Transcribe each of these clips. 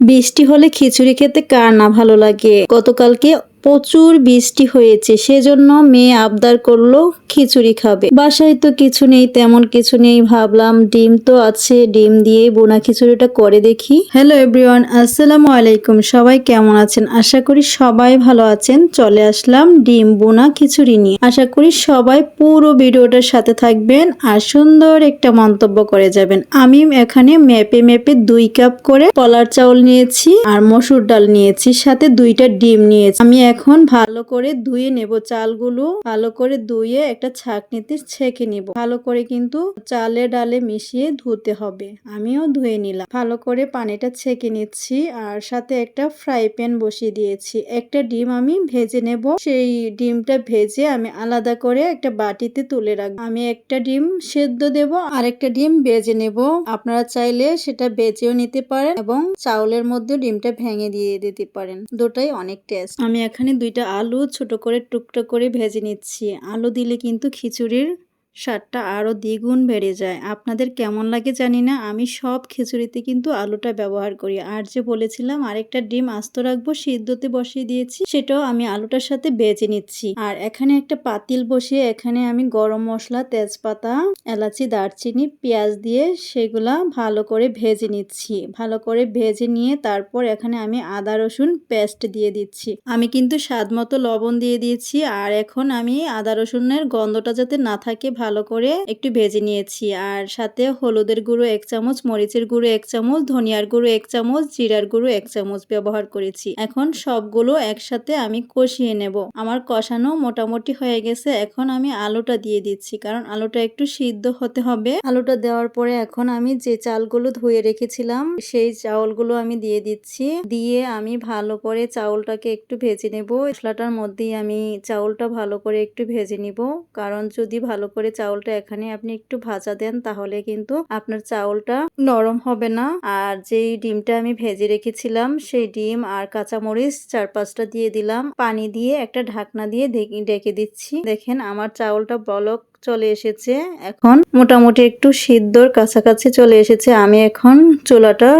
বৃষ্টি হলে খিচুড়ি খেতে কার না ভালো লাগে? গতকালকে প্রচুর বৃষ্টি হয়েছে, সেজন্য মেয়ে আবদার করল খিচুড়ি খাবে। বাসায় তো কিছু নেই, তেমন কিছু নেই, ভাবলাম ডিম তো আছে, ডিম দিয়ে বোনা খিচুড়িটা করে দেখি। হ্যালো এভরিওয়ান, আসসালামু আলাইকুম, সবাই কেমন আছেন? আশা করি সবাই ভালো আছেন। চলে আসলাম ডিম বোনা খিচুড়ি নিয়ে। আশা করি সবাই পুরো ভিডিওটার সাথে থাকবেন আর সুন্দর একটা মন্তব্য করে যাবেন। আমি এখানে মেপে মেপে দুই কাপ করে কলার চাউল নিয়েছি আর মসুর ডাল নিয়েছি, সাথে দুইটা ডিম নিয়েছি। আমি এখন ভালো করে ধুয়ে নেব চালগুলো। ভালো করে ধুয়ে একটা ছাঁকনিতে ছেঁকে নিব। ভালো করে কিন্তু চালে ডালে মিশিয়ে ধুতে হবে। আমিও ধুয়ে নিলাম। ভালো করে পানিটা ছেঁকে নিচ্ছি আর সাথে একটা ফ্রাই প্যান বসিয়ে দিয়েছি। একটা ডিম আমি ভেজে নেব। সেই ডিমটা ভেজে আমি আলাদা করে একটা বাটিতে তুলে রাখব আমি একটা ডিম সেদ্ধ দেব আর একটা ডিম ভেজে নেব। আপনারা চাইলে সেটা বেজেও নিতে পারেন এবং চাউলের মধ্যে ডিমটা ভেঙে দিয়ে দিতে পারেন। দুটাই অনেক টেস্ট। আমি এখানে দুইটা আলু ছোট করে টুকটো করে ভেজে নিচ্ছি। আলু দিলে কিন্তু খিচুড়ির স্বাদটা আরও দ্বিগুণ বেড়ে যায়। আপনাদের কেমন লাগে জানি না। আমি সব খিচুড়িতে কিন্তু আলুটা ব্যবহার করি। আর যে বলেছিলাম, আরেকটা ডিম আস্ত রাখব, সিদ্ধতে বসিয়ে দিয়েছি, সেটাও আমি আলুটার সাথে বেজে নিচ্ছি। আর এখানে একটা পাতিল বসিয়ে এখানে আমি গরম মশলা, তেজপাতা, এলাচি, দারচিনি, পেঁয়াজ দিয়ে সেগুলা ভালো করে ভেজে নিচ্ছি। ভালো করে ভেজে নিয়ে তারপর এখানে আমি আদা, রসুন পেস্ট দিয়ে দিচ্ছি। আমি কিন্তু স্বাদ মতো লবণ দিয়ে দিয়েছি। আর এখন আমি আদা, রসুনের গন্ধটা যাতে না থাকে ভালো করে একটু ভেজে নিয়েছি। আর সাথে হলুদের গুঁড়ো এক চামচ, মরিচের গুঁড়ো এক চামচ, ধনিয়ার গুঁড়ো এক চামচ, জিরার গুঁড়ো এক চামচ ব্যবহার করেছি। এখন সবগুলো একসাথে আমি কষিয়ে নেব। আমার কষানো মোটামুটি হয়ে গেছে। এখন আমি আলুটা দিয়ে দিচ্ছি, কারণ আলুটা একটু সিদ্ধ হতে হবে। আলুটা দেওয়ার পরে এখন আমি যে চালগুলো ধুয়ে রেখেছিলাম, সেই চাউলগুলো আমি দিয়ে দিচ্ছি। দিয়ে আমি ভালো করে চাউলটাকে একটু ভেজে নেব। মশলাটার মধ্যেই আমি চাউলটা ভালো করে একটু ভেজে নিব, কারণ যদি ভালো করে চাউলটা এখানে আপনি একটু ভাজা দেন, তাহলে কিন্তু আপনার চাউলটা নরম হবে না। আর যেই ডিমটা আমি ভেজে রেখেছিলাম, সেই ডিম আর কাঁচামরিচ চার পাঁচটা দিয়ে দিলাম। পানি দিয়ে একটা ঢাকনা দিয়ে ঢেকে- দিচ্ছি। দেখেন আমার চাউলটা বলক চলে এসেছে। এখন মোটামুটি একটু সিদ্ধর কাছাকাছি চলে এসেছে। আমি এখন চুলাটা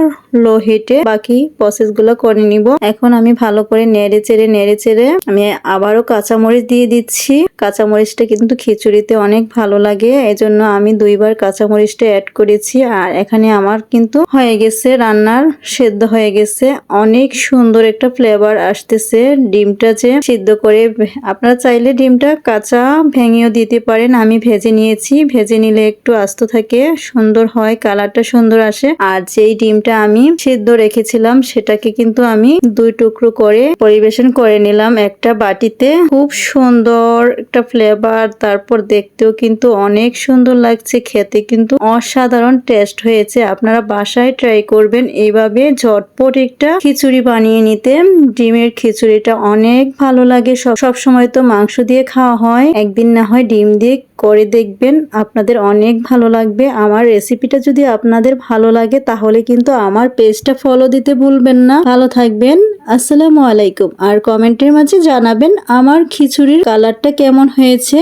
লো হিটে বাকি প্রসেসগুলো করে নিব। এখন আমি ভালো করে নেড়ে চেড়ে নেড়ে চেড়ে আমি আবারও কাঁচামরিচ দিয়ে দিচ্ছি। কাঁচামরিচটা কিন্তু খিচুড়িতে অনেক ভালো লাগে। এজন্য আমি দুইবার কাঁচামরিচটা অ্যাড করেছি। আর এখানে আমার কিন্তু হয়ে গেছে, রান্নার সেদ্ধ হয়ে গেছে। অনেক সুন্দর একটা ফ্লেভার আসতেছে। ডিমটা যে সিদ্ধ করে, আপনারা চাইলে ডিমটা কাঁচা ভেঙেও দিতে পারেন। আমি ভেজে নিয়েছি। ভেজে নিলে একটু আস্ত থাকে, সুন্দর হয়, কালারটা সুন্দর আসে। আর যেই ডিমটা আমি সিদ্ধ রেখেছিলাম, সেটাকে কিন্তু আমি দুই টুকরো করে পরিবেশন করে নিলাম একটা বাটিতে। খুব সুন্দর একটা ফ্লেভার তারপর দেখতেও কিন্তু অনেক সুন্দর লাগছে, খেতে কিন্তু অসাধারণ টেস্ট হয়েছে। আপনারা বাসায় ট্রাই করবেন, এইভাবে ঝটপট একটা খিচুড়ি বানিয়ে নিতে। ডিমের খিচুড়িটা অনেক ভালো লাগে, সব সময় তো মাংস দিয়ে খাওয়া হয়, একদিন না হয় ডিম দিয়ে করে দেখবেন, আপনাদের অনেক ভালো লাগবে। আমার রেসিপিটা যদি আপনাদের ভালো লাগে, তাহলে কিন্তু আমার পেজটা ফলো দিতে ভুলবেন না। ভালো থাকবেন, আসসালামু আলাইকুম। আর কমেন্টের মাঝে জানাবেন, আমার খিচুড়ির কালারটা কেমন হয়েছে।